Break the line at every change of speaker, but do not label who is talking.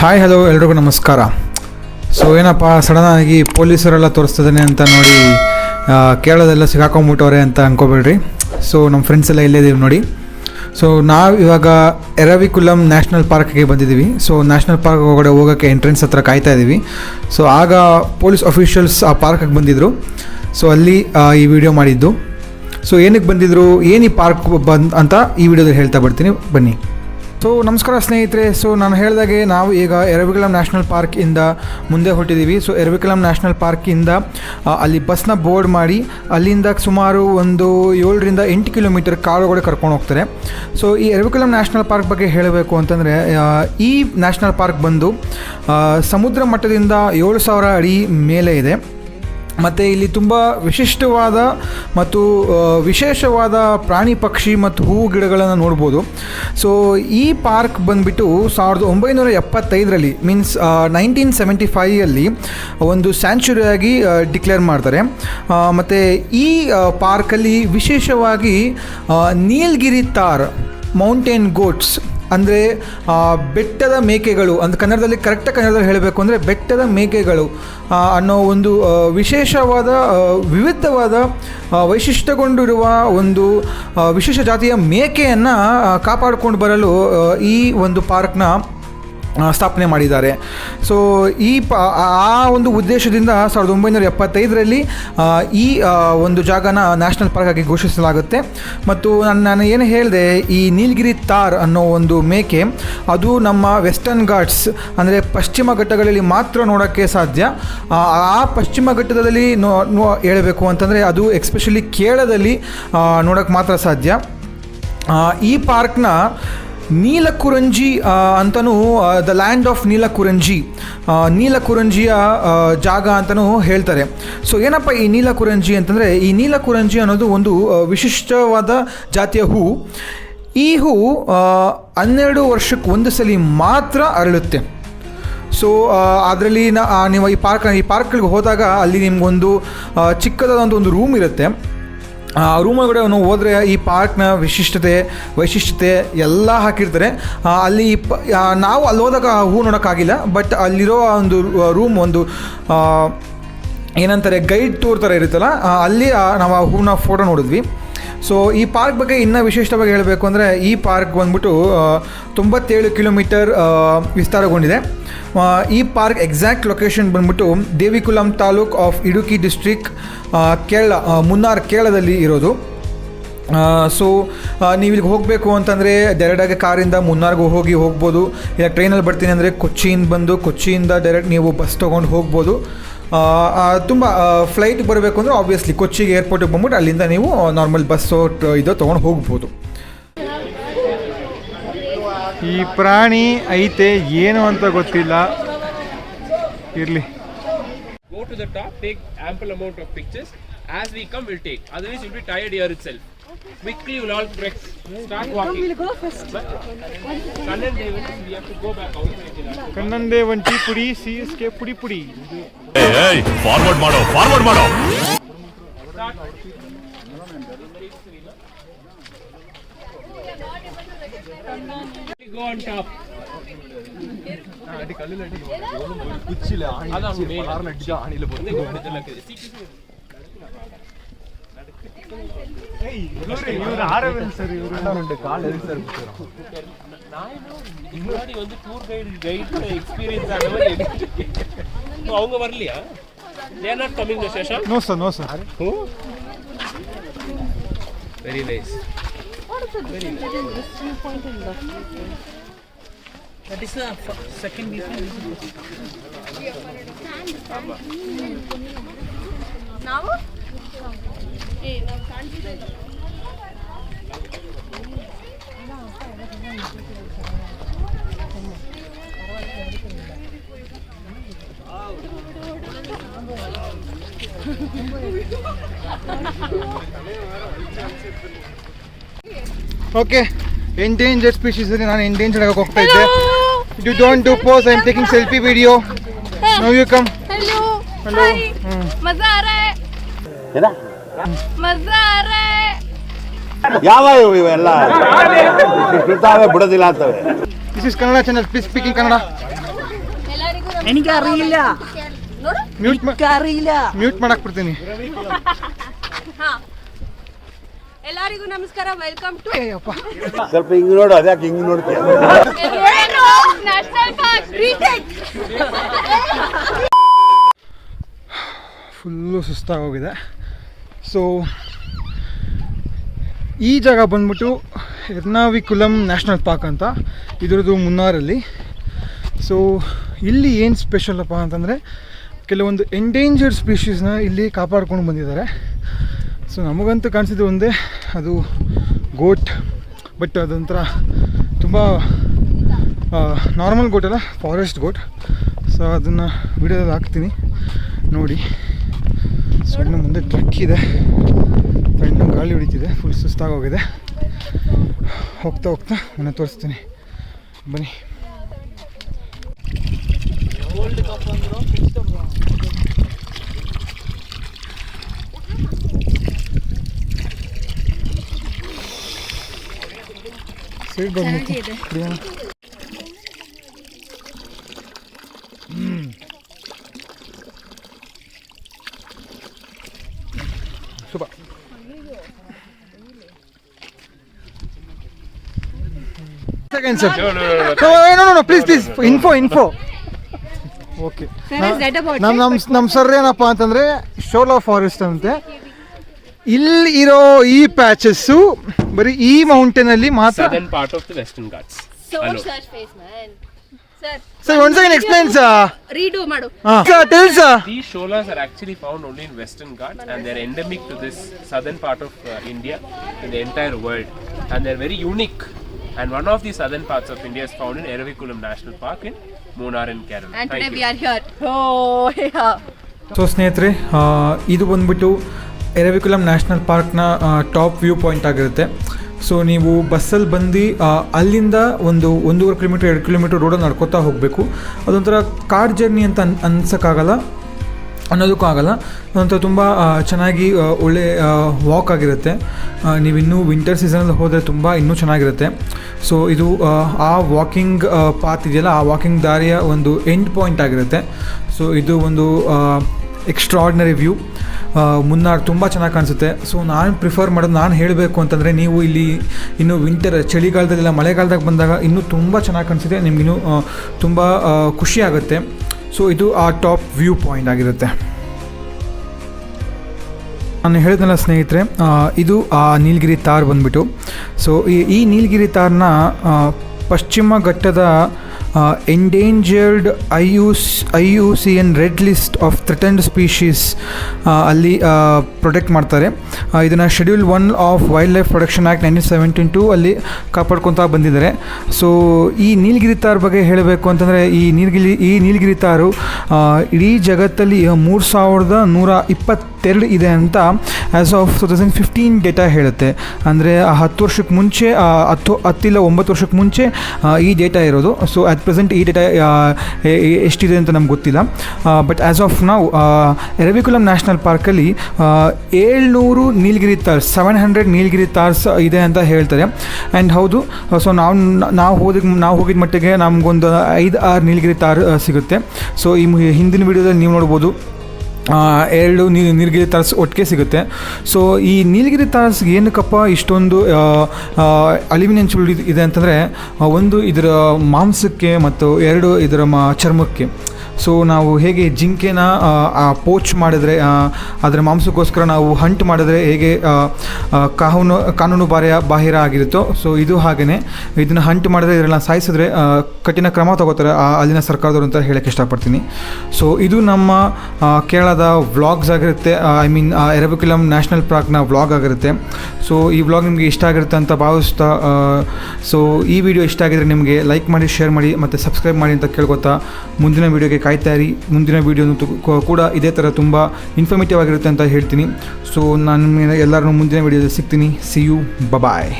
Hi hello ಎಲ್ರಿಗೂ ನಮಸ್ಕಾರ. So ಏನಪ್ಪ, ಸಡನ್ನಾಗಿ ಪೊಲೀಸರೆಲ್ಲ ತೋರಿಸ್ತಿದ್ದಾನೆ ಅಂತ ನೋಡಿ ಕೇಳೋದೆಲ್ಲ ಸಿಗಾಕೊಂಬಿಟ್ಟವ್ರೆ ಅಂತ ಅನ್ಕೋಬೇಡ್ರಿ. ಸೊ ನಮ್ಮ ಫ್ರೆಂಡ್ಸ್ ಎಲ್ಲ ಇಲ್ಲೇ ಇದ್ದೀವಿ ನೋಡಿ. ಸೊ ನಾವು ಇವಾಗ ಎರವಿಕುಲಂ ನ್ಯಾಷನಲ್ ಪಾರ್ಕ್ಗೆ ಬಂದಿದ್ದೀವಿ ಸೊ ನ್ಯಾಷನಲ್ ಪಾರ್ಕ್ ಒಳಗಡೆ ಹೋಗೋಕ್ಕೆ ಎಂಟ್ರೆನ್ಸ್ ಹತ್ರ ಕಾಯ್ತಾ ಇದ್ದೀವಿ ಸೊ ಆಗ ಪೊಲೀಸ್ ಅಫಿಷಿಯಲ್ಸ್ ಆ ಪಾರ್ಕಿಗೆ ಬಂದಿದ್ದರು ಸೊ ಅಲ್ಲಿ ಈ ವಿಡಿಯೋ ಮಾಡಿದ್ದು. ಸೊ ಏನಕ್ಕೆ ಬಂದಿದ್ರು, ಏನು ಈ ಪಾರ್ಕ್ ಬಂದು ಅಂತ ಈ ವಿಡಿಯೋದಲ್ಲಿ ಹೇಳ್ತಾ ಬರ್ತೀನಿ. ಬನ್ನಿ. ಸೊ ನಮಸ್ಕಾರ ಸ್ನೇಹಿತರೆ. ಸೊ ನಾನು ಹೇಳಿದಾಗೆ ನಾವು ಈಗ ಎರವಿಕುಲಂ ನ್ಯಾಷನಲ್ ಪಾರ್ಕಿಂದ ಮುಂದೆ ಹೊರಟಿದ್ದೀವಿ ಸೊ ಎರವಿಕಲಂ ನ್ಯಾಷನಲ್ ಇಂದ ಅಲ್ಲಿ ಬಸ್ನ ಬೋರ್ಡ್ ಮಾಡಿ ಅಲ್ಲಿಂದ ಸುಮಾರು ಒಂದು ಏಳರಿಂದ ಎಂಟು ಕಿಲೋಮೀಟರ್ ಕಾರುಗಳು ಕರ್ಕೊಂಡು ಹೋಗ್ತಾರೆ. ಸೊ ಈ ಎರವಿಕಲಂ ನ್ಯಾಷನಲ್ ಪಾರ್ಕ್ ಬಗ್ಗೆ ಹೇಳಬೇಕು ಅಂತಂದರೆ ಈ ನ್ಯಾಷನಲ್ ಪಾರ್ಕ್ ಬಂದು ಸಮುದ್ರ ಮಟ್ಟದಿಂದ ಏಳು ಸಾವಿರ ಅಡಿ ಮೇಲೆ ಇದೆ. ಮತ್ತು ಇಲ್ಲಿ ತುಂಬ ವಿಶಿಷ್ಟವಾದ ಮತ್ತು ವಿಶೇಷವಾದ ಪ್ರಾಣಿ ಪಕ್ಷಿ ಮತ್ತು ಹೂವು ಗಿಡಗಳನ್ನು ನೋಡ್ಬೋದು. ಸೊ ಈ ಪಾರ್ಕ್ ಬಂದುಬಿಟ್ಟು ಸಾವಿರದ ಒಂಬೈನೂರ ಎಪ್ಪತ್ತೈದರಲ್ಲಿ ಮೀನ್ಸ್ ನೈನ್ಟೀನ್ ಸೆವೆಂಟಿ ಫೈಯಲ್ಲಿ ಒಂದು ಸ್ಯಾಂಚುರಿಯಾಗಿ ಡಿಕ್ಲೇರ್ ಮಾಡ್ತಾರೆ. ಮತ್ತು ಈ ಪಾರ್ಕಲ್ಲಿ ವಿಶೇಷವಾಗಿ ನೀಲ್ಗಿರಿ ತಾರ್ ಮೌಂಟೇನ್ ಗೋಟ್ಸ್ ಅಂದರೆ ಬೆಟ್ಟದ ಮೇಕೆಗಳು ಅಂತ ಕನ್ನಡದಲ್ಲಿ ಕರೆಕ್ಟಾಗಿ ಕನ್ನಡದಲ್ಲಿ ಹೇಳಬೇಕು ಅಂದರೆ ಬೆಟ್ಟದ ಮೇಕೆಗಳು ಅನ್ನೋ ಒಂದು ವಿಶೇಷವಾದ ವಿವಿಧವಾದ ವೈಶಿಷ್ಟ್ಯಗೊಂಡಿರುವ ಒಂದು ವಿಶೇಷ ಜಾತಿಯ ಮೇಕೆಯನ್ನು ಕಾಪಾಡಿಕೊಂಡು ಬರಲು ಈ ಒಂದು ಪಾರ್ಕ್ನ ಸ್ಥಾಪನೆ ಮಾಡಿದ್ದಾರೆ. ಸೊ ಈ ಪ, ಆ ಒಂದು ಉದ್ದೇಶದಿಂದ ಸಾವಿರದ ಒಂಬೈನೂರ ಎಪ್ಪತ್ತೈದರಲ್ಲಿ ಈ ಒಂದು ಜಾಗನ ನ್ಯಾಷನಲ್ ಪಾರ್ಕ್ ಆಗಿ ಘೋಷಿಸಲಾಗುತ್ತೆ. ಮತ್ತು ನಾನು ನಾನು ಏನು ಹೇಳಿದೆ, ಈ ನೀಲಗಿರಿ ತಾರ್ ಅನ್ನೋ ಒಂದು ಮೇಕೆ, ಅದು ನಮ್ಮ ವೆಸ್ಟರ್ನ್ ಘಾಟ್ಸ್, ಅಂದರೆ ಪಶ್ಚಿಮ ಘಟ್ಟಗಳಲ್ಲಿ ಮಾತ್ರ ನೋಡೋಕ್ಕೆ ಸಾಧ್ಯ. ಆ ಪಶ್ಚಿಮ ಘಟ್ಟದಲ್ಲಿ ನೋ ಹೇಳಬೇಕು ಅಂತಂದರೆ ಅದು ಎಕ್ಸ್ಪೆಷಲಿ ಕೇರಳದಲ್ಲಿ ನೋಡೋಕ್ಕೆ ಮಾತ್ರ ಸಾಧ್ಯ. ಈ ಪಾರ್ಕ್ನ ನೀಲಕುರಂಜಿ ಅಂತಲೂ ದ ಲ್ಯಾಂಡ್ ಆಫ್ ನೀಲಕುರಂಜಿ. ನೀಲಕುರಂಜಿಯ ಜಾಗ ಅಂತಲೂ ಹೇಳ್ತಾರೆ. ಸೊ ಏನಪ್ಪ ಈ ನೀಲಕುರಂಜಿ ಅಂತಂದರೆ, ಈ ನೀಲಕುರಂಜಿ ಅನ್ನೋದು ಒಂದು ವಿಶಿಷ್ಟವಾದ ಜಾತಿಯ ಹೂ. ಈ ಹೂ ಹನ್ನೆರಡು ವರ್ಷಕ್ಕೆ ಒಂದು ಸಲ ಮಾತ್ರ ಅರಳುತ್ತೆ. ಸೊ ಅದರಲ್ಲಿ ನೀವು ಈ ಪಾರ್ಕ್, ಈ ಪಾರ್ಕ್ಗಳಿಗೆ ಹೋದಾಗ ಅಲ್ಲಿ ನಿಮಗೊಂದು ಚಿಕ್ಕದಾದಂಥ ಚಿಕ್ಕದಾದ ಒಂದು ರೂಮ್ ಇರುತ್ತೆ. ಆ ರೂಮ್ ಒಳಗಡೆ ನಾವು ಹೋದರೆ ಈ ಪಾರ್ಕ್ನ ವಿಶಿಷ್ಟತೆ, ವೈಶಿಷ್ಟ್ಯತೆ ಎಲ್ಲ ಹಾಕಿರ್ತಾರೆ. ಅಲ್ಲಿ ನಾವು ಅಲ್ಲಿ ಹೋದಾಗ ಹೂ ನೋಡೋಕ್ಕಾಗಿಲ್ಲ, ಬಟ್ ಅಲ್ಲಿರೋ ಒಂದು ರೂಮ್ ಒಂದು ಏನಂತಾರೆ, ಗೈಡ್ ಟೂರ್ ಥರ ಇರುತ್ತಲ್ಲ ಅಲ್ಲಿ ನಾವು ಆ ಹೂವಿನ ಫೋಟೋ ನೋಡಿದ್ವಿ. ಸೊ ಈ ಪಾರ್ಕ್ ಬಗ್ಗೆ ಇನ್ನೂ ವಿಶಿಷ್ಟವಾಗಿ ಹೇಳಬೇಕು ಅಂದರೆ ಈ ಪಾರ್ಕ್ ಬಂದ್ಬಿಟ್ಟು ತೊಂಬತ್ತೇಳು ಕಿಲೋಮೀಟರ್ ವಿಸ್ತಾರಗೊಂಡಿದೆ. ಈ ಪಾರ್ಕ್ ಎಕ್ಸಾಕ್ಟ್ ಲೊಕೇಶನ್ ಬಂದ್ಬಿಟ್ಟು ದೇವಿಕುಲಂ ತಾಲೂಕ್ ಆಫ್ ಇಡುಕಿ ಡಿಸ್ಟ್ರಿಕ್ ಕೇರಳ ಮುನ್ನಾರ್ ಕೇರಳದಲ್ಲಿ ಇರೋದು. ಸೊ ನೀವು ಇಲ್ಲಿಗೆ ಹೋಗಬೇಕು ಅಂತಂದರೆ ಡೈರೆಕ್ಟಾಗಿ ಕಾರಿಂದ ಮುನ್ನಾರ್ಗೂ ಹೋಗಿ ಹೋಗ್ಬೋದು. ಇಲ್ಲ ಟ್ರೈನಲ್ಲಿ ಬರ್ತೀನಿ ಅಂದರೆ ಕೊಚ್ಚಿಯಿಂದ ಬಂದು ಕೊಚ್ಚಿಯಿಂದ ಡೈರೆಕ್ಟ್ ನೀವು ಬಸ್ ತೊಗೊಂಡು ಹೋಗ್ಬೋದು. ತುಂಬ ಫ್ಲೈಟ್ ಬರಬೇಕು ಅಂದರೆ ಆಬ್ವಿಯಸ್ಲಿ ಕೊಚ್ಚಿಗೆ ಏರ್ಪೋರ್ಟಿಗೆ ಬಂದ್ಬಿಟ್ಟು ಅಲ್ಲಿಂದ ನೀವು ನಾರ್ಮಲ್ ಬಸ್ಸು ಇದು ತೊಗೊಂಡು ಹೋಗ್ಬೋದು. ಈ ಪ್ರಾಣಿ ಐತೆ ಏನು ಅಂತ ಗೊತ್ತಿಲ್ಲ. ಇರಲಿ.
Go to the top take ample amount of pictures as we come will take other will tired ear itself Quickly you all break. Start walking.
We'll go first.
Kannan Devan, we have to go back outside.
Kannan Devan, T Pudi, CSK Pudi Pudi. Hey,
hey, forward mado, forward mado.
Start. Go on top. அடி கல்லுல அடி குச்சில ஆணி அடிச்சு ஆணில போட்டு முன்னாடி வந்து tour guide guide experience ஆனவர் அவங்க வரலையா they are not coming to session
no sir no sir
who very nice
What is the difference between this viewpoint and that viewpoint?
That is the second viewpoint.
Now?
Okay endangered species ನಾನು endangered ಆಗಕ್ಕೆ ಹೋಗ್ತಾ ಇದ್ದೆ you don't do pose I am taking selfie video no you come
hello hello ಮಜಾ ಆ ರಹಾ ಹೈ
ಯಾವ ಇವು ಇವೆಲ್ಲ? ಬಿಡ್ತಾವೆ ಬಿಡೋದಿಲ್ಲ ಅಂತವೆ.
This is Kannada channel please speaking Kannada
എനിക്ക് അറിയില്ല
ಮ್ಯೂಟ್
അറിയില്ല
ಮ್ಯೂಟ್ ಮಾಡಕ್ ಬಿಡ್ತೀನಿ.
ಎಲ್ಲರಿಗೂ ನಮಸ್ಕಾರ ವೆಲ್ಕಮ್ ಟು ಅಯ್ಯಪ್ಪ
ಸ್ವಲ್ಪ ಹಿಂಗ್ ನೋಡು ಅದ್ಯಾಕೆ ಹಿಂಗ್ ನೋಡ್ತೀಯ?
ನ್ಯಾಷನಲ್ ಪಾರ್ಕ್ ರೀಟೇಕ್
ಫುಲ್ಲು ಸುಸ್ತಾಗೋಗಿದೆ ಸೊ ಈ ಜಾಗ ಬಂದ್ಬಿಟ್ಟು ಎರ್ನಾವಿಕುಲಂ ನ್ಯಾಷನಲ್ ಪಾರ್ಕ್ ಅಂತ ಇದ್ರದ್ದು ಮುನ್ನಾರಲ್ಲಿ. ಸೊ ಇಲ್ಲಿ ಏನು ಸ್ಪೆಷಲಪ್ಪ ಅಂತಂದರೆ ಕೆಲವೊಂದು ಎಂಡೇಂಜರ್ಡ್ ಸ್ಪೀಷೀಸ್ನ ಇಲ್ಲಿ ಕಾಪಾಡ್ಕೊಂಡು ಬಂದಿದ್ದಾರೆ. ಸೊ ನಮಗಂತೂ ಕಾಣಿಸಿದ್ದು ಒಂದೇ, ಅದು ಗೋಟ್ ಬಟ್ ಅದೊಂಥರ ತುಂಬ ನಾರ್ಮಲ್ ಗೋಟ್ ಅಲ್ಲ ಫಾರೆಸ್ಟ್ ಗೋಟ್ ಸೊ ಅದನ್ನು ವಿಡಿಯೋದಲ್ಲಿ ಹಾಕ್ತೀನಿ. ನೋಡಿ. ಸೊ ಇನ್ನು ಮುಂದೆ ಟ್ರಕ್ ಇದೆ. ಫ್ರೆಂಡ್ ಗಾಳಿ ಹೊಡಿತಿದೆ ಫುಲ್ ಸುಸ್ತಾಗೋಗಿದೆ. ಹೋಗ್ತಾ ಹೋಗ್ತಾ ಮನೆ ತೋರಿಸ್ತೀನಿ. ಬನ್ನಿ. ಸೈಡ್ ಬಂದ್ಬಿಟ್ಟು esta canción.
No, no, no, no,
no, no, please, please, info, info. Okay ನಮ್ಮ ನಮ್ಮ ನಮ್ಮ ಸರ್ ಏನಪ್ಪ ಅಂತಂದರೆ ಶೋಲಾ ಫಾರೆಸ್ಟ್ ಅಂತೆ. ಇಲ್ಲಿ ಇರೋ ಈ ಪ್ಯಾಚಸ್ಸು ಬರೀ ಈ ಮೌಂಟೇನಲ್ಲಿ ಮಾತ್ರ
sir
one second explain sir
read ಮಾಡು
ಹಾ tell sir
the sholas are actually found only in Western Ghat and they are endemic to this southern part of India in the entire world and they are very unique And one of the southern parts of India is found in Eravikulam National Park in Munnar in Kerala.
And
Thank
we
you.
Are here oh yeah
so ಸ್ನೇಹಿತರೆ ಇದು ಬಂದ್ಬಿಟ್ಟು Eravikulam national ಪಾರ್ಕ್ನ top view point ಆಗಿರುತ್ತೆ. So ನೀವು ಬಸ್ಸಲ್ಲಿ ಬಂದು ಅಲ್ಲಿಂದ ಒಂದು ಒಂದೂವರೆ ಕಿಲೋಮೀಟ್ರ್ ಎರಡು ಕಿಲೋಮೀಟ್ರ್ ರೋಡಲ್ಲಿ ನಡ್ಕೋತಾ ಹೋಗಬೇಕು. ಅದೊಂಥರ ಕಾರ್ ಜರ್ನಿ ಅಂತ ಅನ್ ಅನ್ಸೋಕ್ಕಾಗಲ್ಲ. ಅನ್ನೋದಕ್ಕೂ ಆಗಲ್ಲ. ಅಂತ ತುಂಬ ಚೆನ್ನಾಗಿ ಒಳ್ಳೆ ವಾಕ್ ಆಗಿರುತ್ತೆ. ನೀವು ನೀವಿನ್ನೂ ವಿಂಟರ್ ಸೀಸನಲ್ಲಿ ಹೋದರೆ ತುಂಬ ಇನ್ನೂ ಚೆನ್ನಾಗಿರುತ್ತೆ. ಸೊ ಇದು ಆ, ವಾಕಿಂಗ್ ಪಾತ್ ಇದೆಯಲ್ಲ ಆ ವಾಕಿಂಗ್ ದಾರಿಯ ಒಂದು ಎಂಡ್ ಪಾಯಿಂಟ್ ಆಗಿರುತ್ತೆ. ಸೊ ಇದು ಒಂದು ಎಕ್ಸ್ಟ್ರಾರ್ಡಿನರಿ ವ್ಯೂ ಮುನ್ನಾರ್ ತುಂಬ ಚೆನ್ನಾಗಿ ಕಾಣಿಸುತ್ತೆ. ಸೊ ನಾನು ಪ್ರಿಫರ್ ಮಾಡೋದು ನಾನು ಹೇಳಬೇಕು ಅಂತಂದರೆ ನೀವು ಇಲ್ಲಿ ಇನ್ನು ವಿಂಟರ್ ಚಳಿಗಾಲದಲ್ಲೆಲ್ಲ ಮಳೆಗಾಲದಾಗ ಬಂದಾಗ ಇನ್ನೂ ತುಂಬ ಚೆನ್ನಾಗಿ ಕಾಣಿಸುತ್ತೆ. ನಿಮಗಿನ್ನೂ ತುಂಬ ಖುಷಿಯಾಗುತ್ತೆ ಸೊ ಇದು ಆ ಟಾಪ್ ವ್ಯೂ ಪಾಯಿಂಟ್ ಆಗಿರುತ್ತೆ. ನಾನು ಹೇಳಿದ್ನಲ್ಲ ಸ್ನೇಹಿತರೆ ಇದು ಆ ನೀಲಗಿರಿ ತಾರ್ ಬಂದ್ಬಿಟ್ಟು. ಸೊ ಈ ನೀಲಗಿರಿ ತಾರ್ನ ಪಶ್ಚಿಮ ಘಟ್ಟದ endangered I U I U C N red list of threatened species ಅಲ್ಲಿ ಪ್ರೊಟೆಕ್ಟ್ ಮಾಡ್ತಾರೆ. ಇದನ್ನು schedule one of wild life protection act nineteen seventeen two ಅಲ್ಲಿ ಕಾಪಾಡ್ಕೊತಾ ಬಂದಿದ್ದಾರೆ. ಸೊ ಈ ನೀಲಗಿರಿ ತಾರ್ ಬಗ್ಗೆ ಹೇಳಬೇಕು ಅಂತಂದರೆ ಈ ನೀಲಗಿರಿ ಈ ನೀಲಗಿರಿ ತಾರು ಆ, ಇಡೀ ಜಗತ್ತಲ್ಲಿ ಮೂರು ಸಾವಿರದ ನೂರ ಇಪ್ಪತ್ತೆರಡು ಇದೆ ಅಂತ as of two thousand fifteen data ಹೇಳುತ್ತೆ. ಅಂದರೆ, ಆ ಹತ್ತು ವರ್ಷಕ್ಕೆ ಮುಂಚೆ ಹತ್ತು, ಹತ್ತಿಲ್ಲ ಒಂಬತ್ತು ವರ್ಷಕ್ಕೆ ಮುಂಚೆ ಈ ಡೇಟಾ ಇರೋದು. ಸೊ ಅಟ್ ಪ್ರೆಸೆಂಟ್ ಈ ಡೇಟಾ ಎಷ್ಟಿದೆ ಅಂತ ನಮ್ಗೆ ಗೊತ್ತಿಲ್ಲ. ಬಟ್ ಆ್ಯಸ್ ಆಫ್ ನಾವು ಎರವಿಕುಲಂ ನ್ಯಾಷನಲ್ ಪಾರ್ಕಲ್ಲಿ ಏಳ್ನೂರು ನೀಲಗಿರಿ ತಾರ್ಸ್ ಸೆವೆನ್ ಹಂಡ್ರೆಡ್ ನೀಲಗಿರಿ ತಾರ್ಸ್ ಇದೆ ಅಂತ ಹೇಳ್ತಾರೆ. ಆ್ಯಂಡ್ ಹೌದು ಸೊ ನಾವು ನಾವು ಹೋದ ನಾವು ಹೋಗಿದ ಮಟ್ಟಿಗೆ ನಮಗೊಂದು ಐದು, ಆರು ನೀಲಗಿರಿ ತಾರ್ ಸಿಗುತ್ತೆ. ಸೊ ಈ ಹಿಂದಿನ ವೀಡಿಯೋದಲ್ಲಿ ನೀವು ನೋಡ್ಬೋದು. ಎರಡು ನೀಲಗಿರಿ ತಾರಸ್ ಒಟ್ಟಿಗೆ ಸಿಗುತ್ತೆ. ಸೊ ಈ ನೀಲಗಿರಿ ತಾರ್ಸ್ಗೆ ಏನಕ್ಕಪ್ಪ, ಇಷ್ಟೊಂದು ಅಲ್ಯೂಮಿನಿಯಂ ಇದೆ- ಇದೆ ಅಂತಂದರೆ ಒಂದು ಇದರ ಮಾಂಸಕ್ಕೆ ಮತ್ತು ಎರಡು ಇದರ ಮ ಚರ್ಮಕ್ಕೆ. ಸೊ ನಾವು ಹೇಗೆ ಜಿಂಕೆನ ಪೋಚ್ ಮಾಡಿದ್ರೆ ಅದರ ಮಾಂಸಕ್ಕೋಸ್ಕರ ನಾವು ಹಂಟ್ ಮಾಡಿದ್ರೆ ಹೇಗೆ ಕಾನೂನು ಕಾನೂನು ಬಾರಿಯ ಬಾಹಿರ ಆಗಿರುತ್ತೋ ಸೊ ಇದು ಹಾಗೆಯೇ ಇದನ್ನು ಹಂಟ್ ಮಾಡಿದ್ರೆ ಇದರೆಲ್ಲ ಸಾಯಿಸಿದ್ರೆ ಕಠಿಣ ಕ್ರಮ ತಗೋತಾರೆ ಅಲ್ಲಿನ ಸರ್ಕಾರದವರು ಅಂತ ಹೇಳಕ್ಕೆ ಇಷ್ಟಪಡ್ತೀನಿ. ಸೊ ಇದು ನಮ್ಮ ಕೇರಳದ ವ್ಲಾಗ್ಸ್ ಆಗಿರುತ್ತೆ ಐ ಮೀನ್ ಎರಬಿಕುಲಂ ನ್ಯಾಷನಲ್ ಪಾರ್ಕ್ನ ವ್ಲಾಗ್ ಆಗಿರುತ್ತೆ. ಸೊ ಈ ವ್ಲಾಗ್ ನಿಮಗೆ ಇಷ್ಟ ಆಗಿರುತ್ತೆ ಅಂತ ಭಾವಿಸ್ತಾ ಸೊ ಈ ವಿಡಿಯೋ ಇಷ್ಟ ಆಗಿದ್ರೆ ನಿಮಗೆ ಲೈಕ್ ಮಾಡಿ, ಶೇರ್ ಮಾಡಿ, ಮತ್ತು ಸಬ್ಸ್ಕ್ರೈಬ್ ಮಾಡಿ ಅಂತ ಕೇಳ್ಕೊತಾ ಮುಂದಿನ ವೀಡಿಯೋಗೆ ಕಾಯ್ತಾ ಇರಿ ಮುಂದಿನ ವೀಡಿಯೋನು ಕೂಡ ಇದೇ ಥರ ತುಂಬ ಇನ್ಫಾರ್ಮೇಟಿವ್ ಆಗಿರುತ್ತೆ ಅಂತ ಹೇಳ್ತೀನಿ. ಸೊ ನಾನು ಎಲ್ಲರನ್ನೂ ಮುಂದಿನ ವೀಡಿಯೋದಲ್ಲಿ ಸಿಗ್ತೀನಿ. C you bye-bye